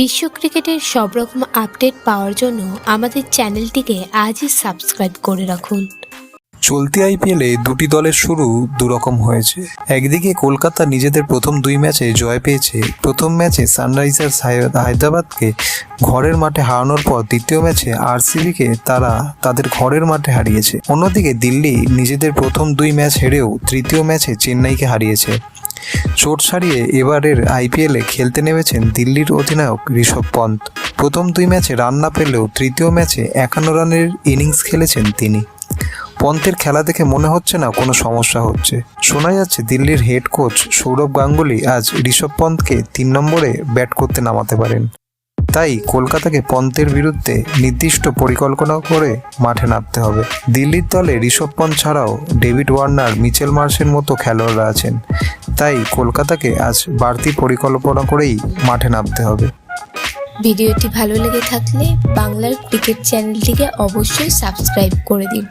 বিশ্ব ক্রিকেটের সব রকম আপডেট পাওয়ার জন্য আমাদের চ্যানেলটিকে আজই সাবস্ক্রাইব করে রাখুন। চলতি আইপিএলে দুটি দলের শুরু দুরকম হয়েছে। একদিকে কলকাতা নিজেদের প্রথম দুই ম্যাচে জয় পেয়েছে। প্রথম ম্যাচে সানরাইজার্স হায়দ্রাবাদকে ঘরের মাঠে হারানোর পর দ্বিতীয় ম্যাচে আরসিবিকে তারা তাদের ঘরের মাঠে হারিয়েছে। অন্যদিকে দিল্লি নিজেদের প্রথম দুই ম্যাচ হেরেও তৃতীয় ম্যাচে চেন্নাইকে হারিয়েছে। চোট সারিয়ে এবারের আইপিএলে খেলতে নেমেছেন দিল্লির অধিনায়ক ঋষভ পন্ত। প্রথম দুই ম্যাচে রান না পেলেও তৃতীয় ম্যাচে একান্ন রানের ইনিংস খেলেছেন তিনি। পন্থের খেলা দেখে মনে হচ্ছে না কোনো সমস্যা হচ্ছে। শোনা যাচ্ছে দিল্লির হেড কোচ সৌরভ গাঙ্গুলি আজ ঋষভ পন্থকে তিন নম্বরে ব্যাট করতে নামাতে পারেন। তাই কলকাতাকে পন্থের বিরুদ্ধে নির্দিষ্ট পরিকল্পনা করে মাঠে নামতে হবে। দিল্লির দলে ঋষভ পন্থ ছাড়াও ডেভিড ওয়ার্নার, মিচেল মার্শের মতো খেলোয়াড়রা আছেন। তাই কলকাতাকে আজ বাড়তি পরিকল্পনা করেই মাঠে নামতে হবে। ভিডিওটি ভালো লেগে থাকলে বাংলার ক্রিকেট চ্যানেলটিকে অবশ্যই সাবস্ক্রাইব করে দিন।